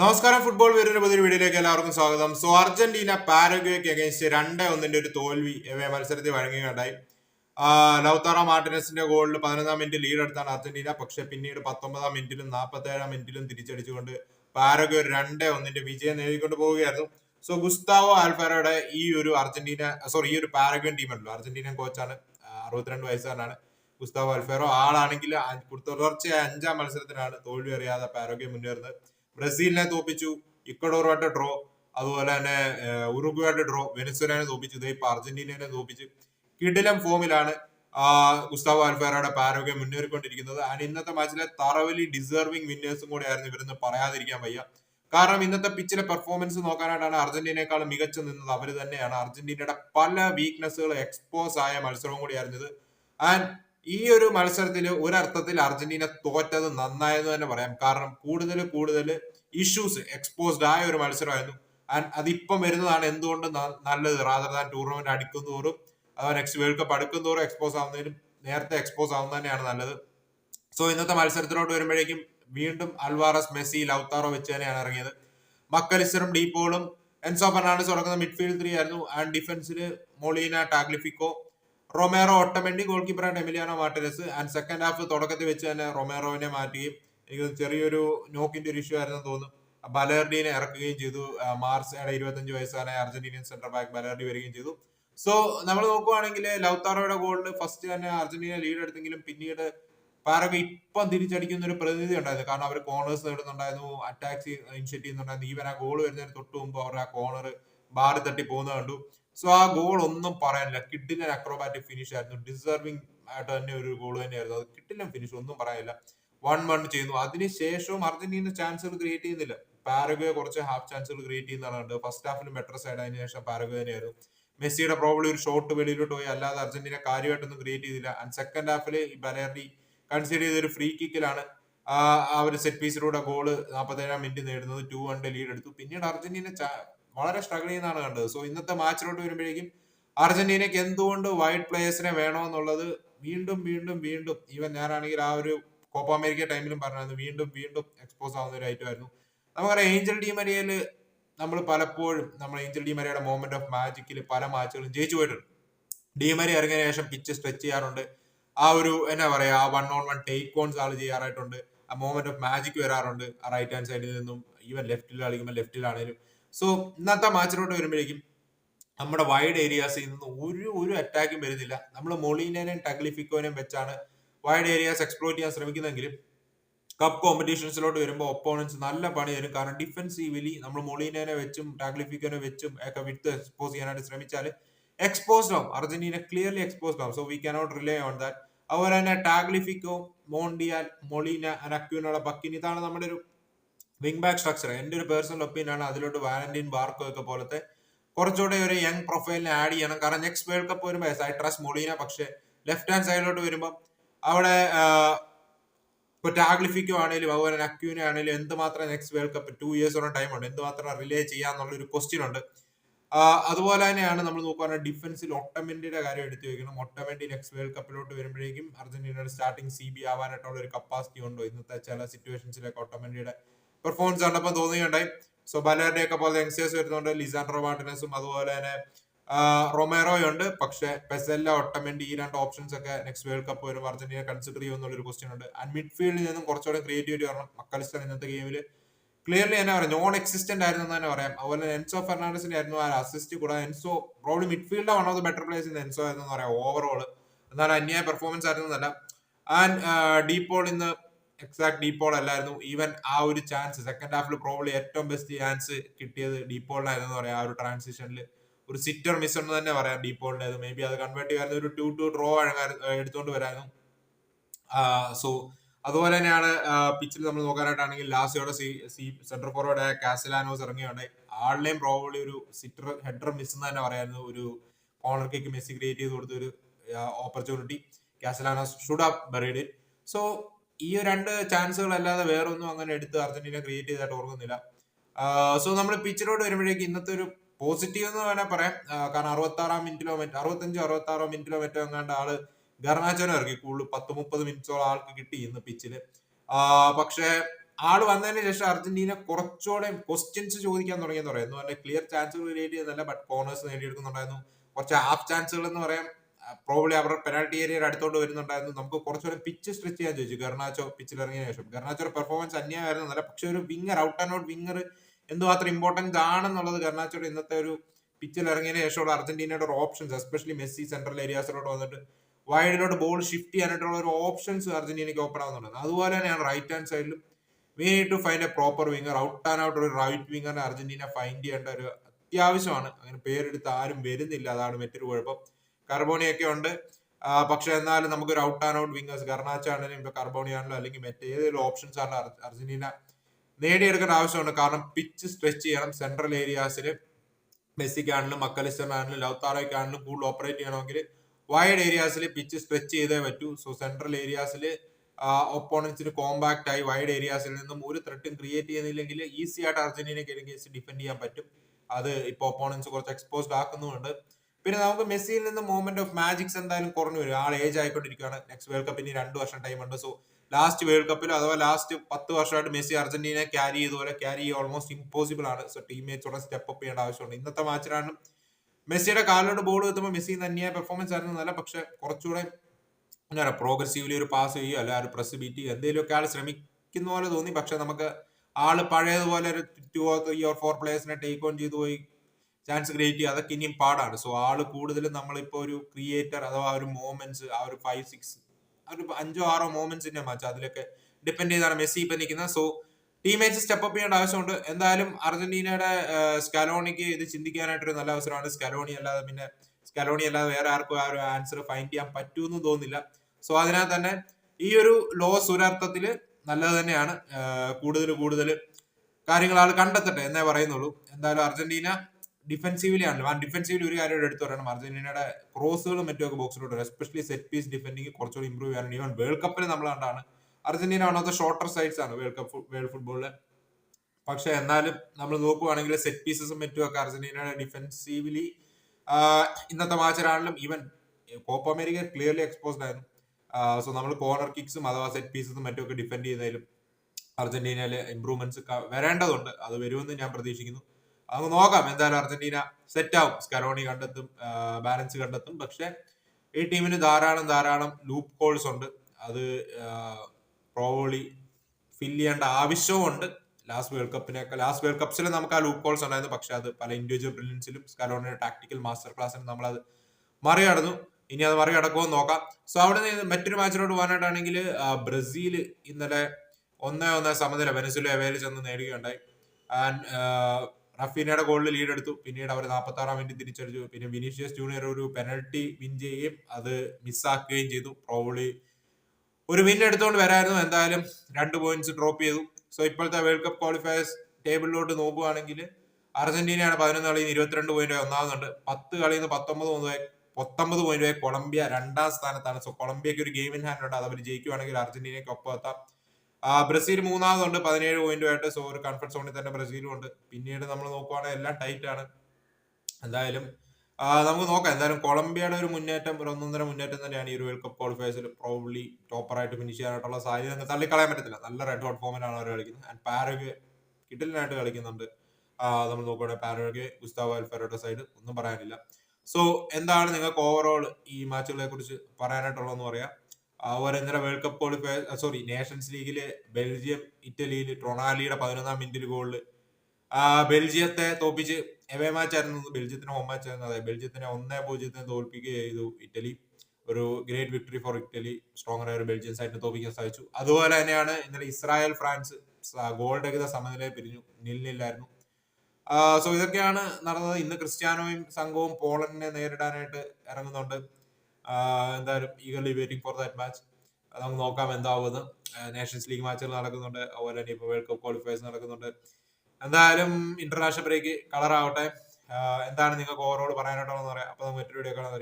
നമസ്കാരം ഫുട്ബോൾ വീരന്റെ പുതിയൊരു വീഡിയോയിലേക്ക് എല്ലാവർക്കും സ്വാഗതം. സോ അർജന്റീന പാരഗ്വേക്ക് അഗേൻസ്റ്റ് രണ്ട് ഒന്നിന്റെ ഒരു തോൽവി മത്സരത്തിൽ വഴങ്ങുകയുണ്ടായി. ആ, ലൗത്താറ മാർട്ടിനസിന്റെ ഗോളിൽ പതിനൊന്നാം മിനിറ്റ് ലീഡ് എടുത്താണ് അർജന്റീന. പക്ഷെ പിന്നീട് പത്തൊമ്പതാം മിനിറ്റിലും നാൽപ്പത്തി ഏഴാം മിനിറ്റിലും തിരിച്ചടിച്ചുകൊണ്ട് പാരഗ്വേ ഒരു രണ്ട് ഒന്നിന്റെ വിജയം നേടിക്കൊണ്ട് പോവുകയായിരുന്നു. സോ ഗുസ്താവോ ആൽഫാരോയുടെ ഈ ഒരു അർജന്റീന സോറി ഈ ഒരു പാരഗ്വൻ ടീമല്ലോ അർജന്റീന കോച്ചാണ് അറുപത്തിരണ്ട് വയസ്സുകാരനാണ് ഗുസ്താവോ ആൽഫാരോ ആളാണെങ്കിൽ തുടർച്ചയായ അഞ്ചാം മത്സരത്തിനാണ് തോൽവി അറിയാതെ പാരഗ്വേ മുന്നേറുന്നത്. ബ്രസീലിനെ തോപ്പിച്ചു ഇക്കഡോറുമായിട്ട് ഡ്രോ അതുപോലെ തന്നെ ഏഹ്, ഉറുഗ്വായിട്ട് ഡ്രോ വെനസ്വലനെ തോപ്പിച്ചു ഇതേ ഇപ്പൊ അർജന്റീനനെ തോപ്പിച്ച്. കിടിലം ഫോമിലാണ് ഗുസ്താവ് അൽഫേറയുടെ പാരോഗ്യം മുന്നേറിക്കൊണ്ടിരിക്കുന്നത്. ആൻഡ് ഇന്നത്തെ മാച്ചിലെ തറവലി ഡിസേർവിംഗ് വിന്നേഴ്സും കൂടെ ആയിരുന്നു ഇവരെന്ന് പറയാതിരിക്കാൻ വയ്യ. കാരണം ഇന്നത്തെ പിച്ചിലെ പെർഫോമൻസ് നോക്കാനായിട്ടാണ് അർജന്റീനയെക്കാളും മികച്ചു നിന്നത്. അവർ തന്നെയാണ് അർജന്റീനയുടെ പല വീക്ക്നെസ്സുകൾ എക്സ്പോസ് ആയ മത്സരവും കൂടി ആയിരുന്നത്. ആൻഡ് ഈ ഒരു മത്സരത്തിൽ ഒരർത്ഥത്തിൽ അർജന്റീന തോറ്റത് നന്നായെന്ന് തന്നെ പറയാം. കാരണം കൂടുതൽ കൂടുതൽ ഇഷ്യൂസ് എക്സ്പോസ്ഡ് ആയ ഒരു മത്സരമായിരുന്നു. അതിപ്പം വരുന്നതാണ് എന്തുകൊണ്ട് നല്ലത്? റാദർ ദാൻ ടൂർണമെന്റ് അടുക്കും തോറും അതുപോലെ നെക്സ്റ്റ് വേൾഡ് കപ്പ് അടുക്കും തോറും എക്സ്പോസ് ആവുന്നതിനും നേരത്തെ എക്സ്പോസ് ആവുന്നത് തന്നെയാണ് നല്ലത്. സോ ഇന്നത്തെ മത്സരത്തിലോട്ട് വരുമ്പോഴേക്കും വീണ്ടും അൽവാറസ് മെസ്സി ലൗത്താറോ വെച്ച് തന്നെയാണ് ഇറങ്ങിയത്. മക്കലിസ്റ്ററും ഡീപോളും എൻസോ ഫെർണാണ്ടസ് തുടങ്ങുന്ന മിഡ്ഫീൽഡ് ത്രീ ആയിരുന്നു. And ഡിഫൻസിൽ Molina Tagliafico Romero automatic goal കീപ്പറാണ് Emiliano Martinez. And second half തുടക്കത്തിൽ വെച്ച് തന്നെ റൊമേറോവിനെ മാറ്റുകയും എനിക്ക് ചെറിയൊരു നോക്കിന്റെ ഒരു ഇഷ്യൂ ആയിരുന്നു തോന്നുന്നു. ബലേർഡിനെ ഇറക്കുകയും ചെയ്തു. മാർസ് മാർസയുടെ ഇരുപത്തഞ്ച് വയസ്സാണ് അർജന്റീനിയൻ സെന്റർ ബാക്ക് ബലേർഡി വരികയും ചെയ്തു. സോ നമ്മൾ നോക്കുവാണെങ്കിൽ ലൗത്താറോയുടെ ഗോളിൽ ഫസ്റ്റ് തന്നെ അർജന്റീന ലീഡ് എടുത്തെങ്കിലും പിന്നീട് പാരഗ ഇപ്പം തിരിച്ചടിക്കുന്ന ഒരു പ്രതിനിധി ഉണ്ടായിരുന്നു. കാരണം അവർ കോർണേഴ്സ് നേടുന്നുണ്ടായിരുന്നു അറ്റാക്സ് ഇനിഷ്യേറ്റ് ചെയ്യുന്നുണ്ടായിരുന്നു. ഈവൻ ആ ഗോൾ വരുന്നതിന് തൊട്ട് മുമ്പ് അവർ ആ കോർണർ ബാറി തട്ടി പോകുന്നത് കണ്ടു. സോ ആ ഗോൾ ഒന്നും പറയാനില്ല. കിഡിലൻ അക്രോബാറ്റിക് ഫിനിഷ് ആയിരുന്നു. ഡിസർവിംഗ് ആയിട്ട് തന്നെ ഒരു ഗോൾ തന്നെയായിരുന്നു. അത് കിട്ടില്ല ഫിനിഷ് ഒന്നും പറയാനില്ല. വൺ വൺ ചെയ്യുന്നു. അതിനുശേഷവും അർജന്റീന ചാൻസുകൾ ക്രിയേറ്റ് ചെയ്യുന്നില്ല. പാരഗ്വേ കുറച്ച് ഹാഫ് ചാൻസുകൾ ക്രിയേറ്റ് ചെയ്യുന്നതാണ് ഫസ്റ്റ് ഹാഫിലും ബെറ്റർ സൈഡ് അതിന് ശേഷം പാരഗ്വേ തന്നെയായിരുന്നു. മെസ്സിയുടെ പ്രോബ്ലി ഒരു ഷോട്ട് വെളിയിലോട്ട് പോയി. അല്ലാതെ അർജന്റീന കാര്യമായിട്ടൊന്നും ക്രിയേറ്റ് ചെയ്തില്ല. ആൻഡ് സെക്കൻഡ് ഹാഫിൽ ബലേറി കൺസിഡർ ചെയ്ത ഒരു ഫ്രീ കിക്കിലാണ് ആ ഒരു സെറ്റ് പീസിലൂടെ ഗോൾ നാൽപ്പത്തേഴാം മിനിറ്റ് നേടുന്നത്. ടു വൺ ലീഡ് എടുത്തു. പിന്നീട് അർജന്റീന വളരെ സ്ട്രഗിൾ ചെയ്യുന്നതാണ് കണ്ടത്. സോ ഇന്നത്തെ മാച്ചിലോട്ട് വരുമ്പോഴേക്കും അർജന്റീനയ്ക്ക് എന്തുകൊണ്ട് വൈഡ് പ്ലേയേഴ്സിനെ വേണമെന്നുള്ളത് വീണ്ടും വീണ്ടും വീണ്ടും ഈവൻ ഞാനാണെങ്കിൽ ആ ഒരു കോപ്പ അമേരിക്ക ടൈമിലും പറഞ്ഞത് വീണ്ടും വീണ്ടും എക്സ്പോസ് ആവുന്ന ഒരു ഐറ്റം ആയിരുന്നു. നമുക്കറിയാം ഏഞ്ചൽ ഡി മരിയൽ നമ്മൾ പലപ്പോഴും നമ്മൾ ഏഞ്ചൽ ഡി മരിയയുടെ മോമെന്റ് ഓഫ് മാജിക്കിൽ പല മാച്ചുകളും ജയിച്ചു പോയിട്ടുണ്ട്. ഡി മരി ഇറങ്ങിയ ശേഷം പിച്ച് സ്ട്രെച്ച് ചെയ്യാറുണ്ട്. ആ ഒരു എന്നാ പറയാ ആ one on one take ons ആൾ ചെയ്യാറായിട്ടുണ്ട്. ആ മോമെന്റ് ഓഫ് മാജിക് വരാറുണ്ട്. ആ റൈറ്റ് ഹാൻഡ് സൈഡിൽ നിന്നും ഈവൻ ലെഫ്റ്റിൽ കളിക്കുമ്പോൾ ലെഫ്റ്റിലാണേലും സോ ഇന്നത്തെ മാച്ചിലോട്ട് വരുമ്പോഴേക്കും നമ്മുടെ വൈഡ് ഏരിയാസിൽ നിന്ന് ഒരു ഒരു അറ്റാക്കും വരുന്നില്ല. നമ്മൾ മൊളീനേനെയും ടഗ്ലിഫിക്കോനെയും വെച്ചാണ് വൈഡ് ഏരിയാസ് എക്സ്പ്ലോർ ചെയ്യാൻ ശ്രമിക്കുന്നെങ്കിലും കപ്പ് കോമ്പറ്റീഷൻസിലോട്ട് വരുമ്പോൾ ഒപ്പോണൻസ് നല്ല പണി തരും. കാരണം ഡിഫെൻസീവലി നമ്മൾ മൊളീനേനെ വെച്ചും ടാഗ്ലിഫിക്കോനെ വെച്ചും ഒക്കെ വിട്ട് എക്സ്പോസ് ചെയ്യാനായിട്ട് ശ്രമിച്ചാൽ എക്സ്പോസ്ഡ് ആവും. അർജന്റീന ക്ലിയർലി എക്സ്പോസ്ഡ് ആവും. So we cannot rely on that അതുപോലെ തന്നെ ടാഗ്ലിഫിക്കോ മോണ്ടിയാൽ മൊളീന അനക്യൂനുള്ള ബക്കിൻ ഇതാണ് നമ്മുടെ ഒരു വിങ് ബാക്ക് സ്ട്രക്ചർ എന്റെ ഒരു പേഴ്സണൽ ഒപ്പീനിയൻ ആണ് അതിലോട്ട് വാലന്റീൻ ബാർക്കോ ഒക്കെ പോലത്തെ കുറച്ചുകൂടെ ഒരു യങ് പ്രൊഫൈലിനെ ആഡ് ചെയ്യണം. കാരണം നെക്സ്റ്റ് വേൾഡ് കപ്പ് വരുമ്പോൾ സൈട്രസ് മൊളീന പക്ഷേ ലെഫ്റ്റ് ഹാൻഡ് സൈഡിലോട്ട് വരുമ്പോൾ അവിടെ ഇപ്പൊ ടാഗ്ലിഫിക്കോ ആണെങ്കിലും അതുപോലെ തന്നെ അക്യൂനെ ആണെങ്കിലും എന്തുമാത്രം നെക്സ്റ്റ് വേൾഡ് കപ്പ് ടു ഇയേഴ്സോളം ടൈം ഉണ്ട് എന്തുമാത്രം റിലേ ചെയ്യാന്നുള്ള ഒരു ക്വസ്റ്റ്യൻ ഉണ്ട്. അതുപോലെ തന്നെയാണ് നമ്മൾ നോക്കുകയാണെങ്കിൽ ഡിഫൻസിൽ ഒട്ടമെന്റിയുടെ കാര്യം എടുത്തു വെക്കണം. ഒട്ടമെന്റി നെക്സ്റ്റ് വേൾഡ് കപ്പിലോട്ട് വരുമ്പോഴേക്കും അർജന്റീനയുടെ സ്റ്റാർട്ടിംഗ് സി ബി ആവാനായിട്ടുള്ള ഒരു കപ്പാസിറ്റി ഉണ്ടോ ഇന്നത്തെ ചില സിറ്റുവേഷൻസിലൊക്കെ ഒട്ടമെന്റിയുടെ പെർഫോമൻസ് കണ്ടപ്പോൾ തോന്നുകയുണ്ടായി. സോ ബലേറിന്റെ ഒക്കെ പോലെ യങ്സ്റ്റേഴ്സ് വരുന്നുണ്ട് ലിസാൻഡ്രോ മാർട്ടിനസും അതുപോലെ തന്നെ റൊമേറോയും ഉണ്ട്. പക്ഷെ പെസെല്ല ഒട്ടമെന്റ് ഈ രണ്ട് ഓപ്ഷൻസ് ഒക്കെ നെക്സ്റ്റ് വേൾഡ് കപ്പ് വരുമ്പോൾ അർജന്റീന കൺസിഡർ ചെയ്യുമെന്നുള്ള ഒരു ക്വസ്റ്റ്യൻ ഉണ്ട്. ആൻഡ് മിഡ്ഫീൽഡിൽ നിന്നും കുറച്ചുകൂടെ ക്രിയേറ്റിവിറ്റി വരണം. മക്കളിസ്റ്റർ ഇന്നത്തെ ഗെയിമിൽ ക്ലിയർലി തന്നെ പറയാം നോൺ എക്സിസ്റ്റന്റ് ആയിരുന്നു എന്ന് തന്നെ പറയാം. അതുപോലെ എൻസോ ഫെർണാണ്ടസിന്റെ ആയിരുന്നു ആ അസിസ്റ്റ് കൂടാ Enzo probably midfield one of the better players in Enzo ആയിരുന്നു എന്ന് പറയാം ഓവറോൾ എന്നാലും അന്യായ പെർഫോമൻസ് ആയിരുന്നു എന്നല്ല ആൻഡ് ഡീപ്പോൾ ഇന്ന് എക്സാക്ട് ഡീപോൾ അല്ലായിരുന്നു. ഈവൻ ആ ഒരു ചാൻസ് സെക്കൻഡ് ഹാഫിൽ പ്രോബ്ലി ഏറ്റവും ബെസ്റ്റ് ചാൻസ് കിട്ടിയത് ഡീപോളിനായിരുന്നു പറയാം ആ ഒരു ട്രാൻസിഷനിൽ ഒരു സിറ്റർ മിസ് എന്ന് തന്നെ പറയാം ഡീപോളിന്റെ മേ ബി അത് കൺവേർട്ട് ചെയ്യാൻ ഒരു ടു ടു ഡ്രോ എടുത്തുകൊണ്ട് വരാനും. സോ അതുപോലെ തന്നെയാണ് പിച്ചിൽ നമ്മൾ നോക്കാനായിട്ടാണെങ്കിൽ ലാസ്റ്റോടെ സി സി സെന്റർ ഫോർവേഡ് ആയ കാസലാനോസ് ഇറങ്ങിയുണ്ട് ആളുടെയും പ്രോബ്ലി ഒരു സിറ്റർ ഹെഡർ മിസ് എന്ന് തന്നെ പറയായിരുന്നു. ഒരു കോർണർ കിക്ക് മെസ്സി ക്രിയേറ്റ് ചെയ്ത് കൊടുത്ത ഒരു opportunity Castellanos should have buried so ഈ രണ്ട് ചാൻസുകൾ അല്ലാതെ വേറെ ഒന്നും അങ്ങനെ എടുത്ത് അർജന്റീന ക്രിയേറ്റ് ചെയ്തതായിട്ട് ഓർക്കുന്നില്ല. സോ നമ്മൾ പിച്ചിലോട്ട് വരുമ്പോഴേക്ക് ഇന്നത്തെ ഒരു പോസിറ്റീവ് എന്ന് വേണേൽ പറയാം. കാരണം അറുപത്തി ആറാം മിനിറ്റിലോ മറ്റോ അറുപത്തഞ്ചോ അറുപത്തി ആറോ മിനിറ്റിലോ മറ്റോ എങ്ങാണ്ട് ആൾ ഗർണാച്ചോനെ ഇറക്കി കൂടുതൽ പത്ത് മുപ്പത് മിനിറ്റ്സോളം ആൾക്ക് കിട്ടി ഇന്ന് പിച്ചിൽ പക്ഷേ ആൾ വന്നതിന് ശേഷം അർജന്റീന കുറച്ചുകൂടെ ക്വസ്റ്റ്യൻസ് ചോദിക്കാൻ തുടങ്ങിയെന്ന് പറയാം. എന്ന് പറഞ്ഞാൽ ക്ലിയർ ചാൻസുകൾ ക്രിയേറ്റ് ചെയ്യുന്നില്ല ബട്ട് കോർണേഴ്സ് നേടിയെടുക്കുന്നുണ്ടായിരുന്നു. കുറച്ച് ഹാഫ് ചാൻസുകൾ എന്ന് പറയാം. പ്രോബ്ലി അവർ പെനാൾട്ടി ഏരിയയുടെ അടുത്തോട്ട് വരുന്നുണ്ടായിരുന്നു. നമുക്ക് കുറച്ചുകൂടെ പിച്ച് സ്ട്രെച്ച് ചെയ്യാൻ ചോദിച്ചു. ഗർണാച്ചോ പിച്ചിൽ ഇറങ്ങിയ ശേഷം. ഗർണാച്ചോയുടെ പെർഫോമൻസ് അന്യമായിരുന്നു നല്ല പക്ഷെ ഒരു winger out and out winger എന്തുമാത്രം ഇമ്പോർട്ടൻസ് ആണെന്നുള്ളത് ഗർണാച്ചോയുടെ ഇന്നത്തെ ഒരു പിച്ചിൽ ഇറങ്ങിയതിന് ശേഷമുള്ള അർജന്റീനയുടെ ഒരു ഓപ്ഷൻസ് എസ്പെഷ്യലി മെസ്സി സെൻട്രൽ ഏരിയാസിലോട്ട് വന്നിട്ട് വൈഡിലോട്ട് ബോൾ ഷിഫ്റ്റ് ചെയ്യാനായിട്ടുള്ള ഒരു ഓപ്ഷൻസ് അർജന്റീനയ്ക്ക് ഓപ്പൺ ആവുന്നുണ്ട് അതുപോലെ തന്നെയാണ് റൈറ്റ് ഹാൻഡ് സൈഡിലും we need to find a proper winger out and out ഒരു റൈറ്റ് വിങ്ങറിനെ അർജന്റീന ഫൈൻഡ് ചെയ്യേണ്ട ഒരു അത്യാവശ്യമാണ്. അങ്ങനെ പേരെടുത്ത് ആരും വരുന്നില്ല. അതാണ് മറ്റൊരു കുഴപ്പം. കർബോണിയൊക്കെ ഉണ്ട്. പക്ഷെ എന്നാലും നമുക്കൊരു out and out wingers Garnacho ആണെങ്കിലും ഇപ്പൊ കർബോണി അല്ലെങ്കിൽ മറ്റേതെങ്കിലും ഓപ്ഷൻസ് ആണ് അർ- അർജന്റീന നേടിയെടുക്കേണ്ട ആവശ്യമുണ്ട്. കാരണം പിച്ച് സ്ട്രെച്ച് ചെയ്യണം. സെൻട്രൽ ഏരിയാസിൽ മെസ്സിക്കാണെങ്കിലും മക്കലിസ്റ്ററിനാണെങ്കിലും ലൗത്താറോയ്ക്കാണെങ്കിലും കൂടുതൽ ഓപ്പറേറ്റ് ചെയ്യണമെങ്കിൽ വൈഡ് ഏരിയാസിൽ പിച്ച് സ്ട്രെച്ച് ചെയ്തേ പറ്റൂ. സോ സെൻട്രൽ ഏരിയാസിൽ ഒപ്പോണൻസിന് കോമ്പാക്ട് ആയി വൈഡ് ഏരിയാസിൽ നിന്നും ഒരു ത്രെട്ടും ക്രിയേറ്റ് ചെയ്യുന്നില്ലെങ്കിൽ ഈസി ആയിട്ട് അർജന്റീനയ്ക്ക് ഡിഫെൻഡ് ചെയ്യാൻ പറ്റും. അത് ഇപ്പോൾ ഒപ്പോണൻസ് കുറച്ച് എക്സ്പോസ്ഡ് ആക്കുന്നുമുണ്ട്. പിന്നെ നമുക്ക് മെസ്സിയിൽ നിന്ന് മൂവ്മെന്റ് ഓഫ് മാജിക്സ് എന്തായാലും കുറഞ്ഞു വരും. ആൾ ഏജ് ആയിക്കൊണ്ടിരിക്കുകയാണ് നെക്സ്റ്റ് വേൾഡ് കപ്പിന് രണ്ട് വർഷം ടൈം ഉണ്ട്. സോ ലാസ്റ്റ് വേൾഡ് കപ്പിൽ അഥവാ ലാസ്റ്റ് പത്ത് വർഷമായിട്ട് മെസ്സി അർജന്റീനയെ ക്യാരി ചെയ്തുപോലെ ക്യാരി ഓൾമോസ്റ്റ് ഇമ്പോസിബിൾ ആണ്. സോ ടീമേറ്റ്സോടെ സ്റ്റെപ്പ് അപ്പ് ചെയ്യേണ്ട ആവശ്യമുണ്ട്. ഇന്നത്തെ മാച്ചിലാണ് മെസ്സിയുടെ കാലിലോട്ട് ബോൾ എത്തുമ്പോൾ മെസ്സി തന്നെയായ പെർഫോമൻസ് ആയിരുന്നു. നല്ല പക്ഷെ കുറച്ചുകൂടെ എന്താ പറയുക പ്രോഗ്രസീവ്ലി ഒരു പാസ് ചെയ്യുക അല്ലെ ഒരു പ്രസ് ബീറ്റ് ചെയ്യുക എന്തെങ്കിലുമൊക്കെ ആൾ ശ്രമിക്കുന്ന പോലെ തോന്നി. പക്ഷെ നമുക്ക് ആൾ പഴയതുപോലെ ഒരു two or three or four പ്ലേയേഴ്സിനെ take on ചെയ്തു പോയി ചാൻസ് ക്രിയേറ്റ് ചെയ്യുക അതൊക്കെ ഇനിയും പാടാണ്. സോ ആൾ കൂടുതലും നമ്മളിപ്പോ ഒരു ക്രിയേറ്റർ അഥവാ ഒരു മൂവ്മെന്റ്സ് ആ ഒരു ഫൈവ് സിക്സ് ഒരു അഞ്ചോ ആറോ മൂവ്മെന്റ്സിന്റെ മാച്ച് അതിലൊക്കെ ഡിപെൻഡ് ചെയ്താണ് മെസ്സി ഇപ്പൊ നിൽക്കുന്നത്. സോ ടീമേറ്റ്സ് സ്റ്റെപ്പ് അപ്പ് ചെയ്യേണ്ട ആവശ്യമുണ്ട്. എന്തായാലും അർജന്റീനയുടെ സ്കലോണിക്ക് ഇത് ചിന്തിക്കാനായിട്ടൊരു നല്ല അവസരമാണ്. സ്കലോണി അല്ലാതെ പിന്നെ സ്കലോണി അല്ലാതെ വേറെ ആർക്കും ആ ഒരു ആൻസർ ഫൈൻഡ് ചെയ്യാൻ പറ്റൂന്ന് തോന്നുന്നില്ല. സോ അതിനാൽ തന്നെ ഈ ഒരു ലോസ് ഒരർത്ഥത്തിൽ നല്ലത് തന്നെയാണ്. കൂടുതൽ കൂടുതൽ കാര്യങ്ങൾ ആൾ കണ്ടെത്തട്ടെ എന്നേ പറയുന്നുള്ളൂ. എന്തായാലും അർജന്റീന ഡിഫെൻസീവ്ലി ആണല്ലോ. ആ ഡിഫൻസീവ്ലി ഒരു കാര്യം എടുത്തു പറയണം. അർജന്റീനയുടെ ക്രോസുകളും മറ്റുമൊക്കെ ബോക്സിലോട്ട് എസ്പെഷ്യലി സെറ്റ് പീസ് ഡിഫെൻഡിങ് കുറച്ചുകൂടി ഇമ്പ്രൂവ് ചെയ്യാനുണ്ട് ഈവൻ വേൾഡ് കപ്പിൽ നമ്മൾ കണ്ടാണ്. Argentina one of the shorter sides ആണ് വേൾഡ് കപ്പ് വേൾഡ് ഫുട്ബോളിൽ പക്ഷെ എന്നാലും നമ്മൾ നോക്കുവാണെങ്കിൽ സെറ്റ് പീസസും മറ്റും ഒക്കെ അർജന്റീനയുടെ ഡിഫെൻസീവ്ലി ഇന്നത്തെ മാച്ചിലാണെങ്കിലും even Copa America clearly exposed ആയിരുന്നു. സോ നമ്മൾ കോർണർ കിക്സും അഥവാ സെറ്റ് പീസസും മറ്റും ഒക്കെ ഡിഫെൻഡ് ചെയ്യുന്നതിലും അർജന്റീനയിലെ ഇമ്പ്രൂവ്മെന്റ്സ് വരേണ്ടതുണ്ട്. അത് വരുമെന്ന് ഞാൻ പ്രതീക്ഷിക്കുന്നു. അത് നോക്കാം. എന്തായാലും അർജന്റീന സെറ്റ് ആവും. സ്കരോണി കണ്ടെത്തും ബാലൻസ് കണ്ടെത്തും. പക്ഷെ ഈ ടീമിന് ധാരാളം ധാരാളം ലൂപ്പ് ഹോൾസ് ഉണ്ട്. അത് പ്രോബോളി ഫിൽ ചെയ്യേണ്ട ആവശ്യവും ഉണ്ട്. ലാസ്റ്റ് വേൾഡ് കപ്പിനൊക്കെ ലാസ്റ്റ് വേൾഡ് കപ്സിൽ നമുക്ക് ആ ലൂപ്പ് ഹോൾസ് ഉണ്ടായിരുന്നു. പക്ഷെ അത് പല ഇൻഡിവിജ്വൽ ബ്രില്യൻസിലും സ്കരോണിയുടെ ടാക്ടിക്കൽ മാസ്റ്റർ ക്ലാസ്സിലും അത് മറികടന്നു. ഇനി അത് മറികടക്കുമോ നോക്കാം. സോ അവിടെ നിന്ന് മറ്റൊരു മാച്ചിലോട്ട് പോകാനായിട്ടാണെങ്കിൽ ബ്രസീൽ ഇന്നലെ ഒന്നേ ഒന്നേ സമനില വെനസുല അവയിൽ ചെന്ന് നേടുകയുണ്ടായി. ആൻഡ് റഫീനയുടെ ഗോളിൽ ലീഡ് എടുത്തു. പിന്നീട് അവർ നാൽപ്പത്തി ആറാം മിനിറ്റ് തിരിച്ചടിച്ചു. പിന്നെ വിനീഷ്യസ് ജൂനിയർ ഒരു പെനൽറ്റി വിൻ ചെയ്യുകയും അത് മിസ്സാക്കുകയും ചെയ്തു. പ്രോബ്ലി ഒരു വിൻ എടുത്തുകൊണ്ട് വരായിരുന്നു. എന്തായാലും രണ്ട് പോയിന്റ്സ് ഡ്രോപ്പ് ചെയ്തു. സോ ഇപ്പോഴത്തെ വേൾഡ് കപ്പ് ക്വാളിഫയേഴ്സ് ടേബിളിലോട്ട് നോക്കുകയാണെങ്കിൽ അർജന്റീനയാണ് പതിനൊന്ന് കളിയിൽ ഇരുപത്തിരണ്ട് പോയിന്റ് ഒന്നാമതുണ്ട് പത്ത് കളിയിൽ നിന്ന് പത്തൊമ്പത് പോയിന്റ് പത്തൊമ്പത് പോയിന്റ് കൊളംബിയ രണ്ടാം സ്ഥാനത്താണ്. സോ കൊളംബിയക്ക് ഒരു ഗെയിം ഇൻ ഹാൻഡ് ഉണ്ട്. അത് അവർ ജയിക്കുകയാണെങ്കിൽ അർജന്റീനയ്ക്ക് ഒപ്പം എത്താം. ബ്രസീൽ മൂന്നാമതുണ്ട് പതിനേഴ് പോയിന്റുമായിട്ട് സോ ഒരു കൺഫർട്ട് സോണിൽ തന്നെ ബ്രസീലും ഉണ്ട്. പിന്നീട് നമ്മൾ നോക്കുവാണെങ്കിൽ എല്ലാം ടൈറ്റ് ആണ്. എന്തായാലും നമുക്ക് നോക്കാം. എന്തായാലും കൊളംബിയയുടെ ഒരു മുന്നേറ്റം ഒരു ഒന്നൊന്നര മുന്നേറ്റം തന്നെയാണ് ഈ ഒരു വേൾഡ് കപ്പ് ക്വാളിഫയേഴ്സിൽ പ്രോബ്ലി ടോപ്പറായിട്ട് ഫിനിഷ് ചെയ്യാനായിട്ടുള്ള സാധ്യത നമുക്ക് തള്ളിക്കളയാൻ പറ്റത്തില്ല. നല്ല റെഡ് ഹോട്ട് ഫോമിലാണ് അവർ കളിക്കുന്നത്. ആൻഡ് പാരഗ്വേ കിട്ടലിനായിട്ട് കളിക്കുന്നുണ്ട്. നമ്മൾ നോക്കുകയാണെങ്കിൽ പാരഗ്വേ ഗുസ്താവോ അൽഫറോയുടെ സൈഡ് ഒന്നും പറയാനില്ല. സോ എന്താണ് നിങ്ങൾക്ക് ഓവറോൾ ഈ മാച്ചുകളെ കുറിച്ച് പറയാനായിട്ടുള്ളതെന്ന് പറയാം. അവർ ഇന്നലെ world cup qualifier sorry nations ലീഗിൽ ബെൽജിയം ഇറ്റലിയിൽ ടൊണാലിയുടെ പതിനൊന്നാം മിനിറ്റിൽ ഗോളിൽ ബെൽജിയത്തെ തോപ്പിച്ച് എവേ മാച്ച് ആയിരുന്നു? ബെൽജിയത്തിന് ഹോം മാച്ച് ആയിരുന്നു. അതെ ബെൽജിയത്തിനെ ഒന്നേ പൂജ്യത്തിന് തോൽപ്പിക്കുക ചെയ്തു ഇറ്റലി. ഒരു great victory for Italy. Strong ആയ ഒരു ബെൽജിയൻ സൈഡിനെ തോൽപ്പിക്കാൻ സാധിച്ചു. അതുപോലെ തന്നെയാണ് ഇന്നലെ ഇസ്രായേൽ ഫ്രാൻസ് ഗോൾ രഹിത സമനിലയെ പിരിഞ്ഞു. നില്ലില്ലായിരുന്നു സോ ഇതൊക്കെയാണ് നടന്നത്. ഇന്ന് ക്രിസ്ത്യാനോയും സംഘവും പോളണ്ടിനെ നേരിടാനായിട്ട് ഇറങ്ങുന്നുണ്ട്. എന്തായാലും eagerly waiting for that match നമുക്ക് നോക്കാം എന്താവുമെന്ന്. നേഷൻസ് ലീഗ് മാച്ചുകൾ നടക്കുന്നുണ്ട്. അതുപോലെ തന്നെ ഇപ്പോൾ വേൾഡ് കപ്പ് ക്വാളിഫയേഴ്സ് നടക്കുന്നുണ്ട്. എന്തായാലും ഇന്റർനാഷണൽ ബ്രേക്ക് കളറാവട്ടെ എന്താണ് നിങ്ങൾക്ക് ഓവറോൾ പറയാനായിട്ടുള്ളതെന്ന് പറയാം. അപ്പൊ നമുക്ക് മറ്റൊരു വീഡിയോ കാണാൻ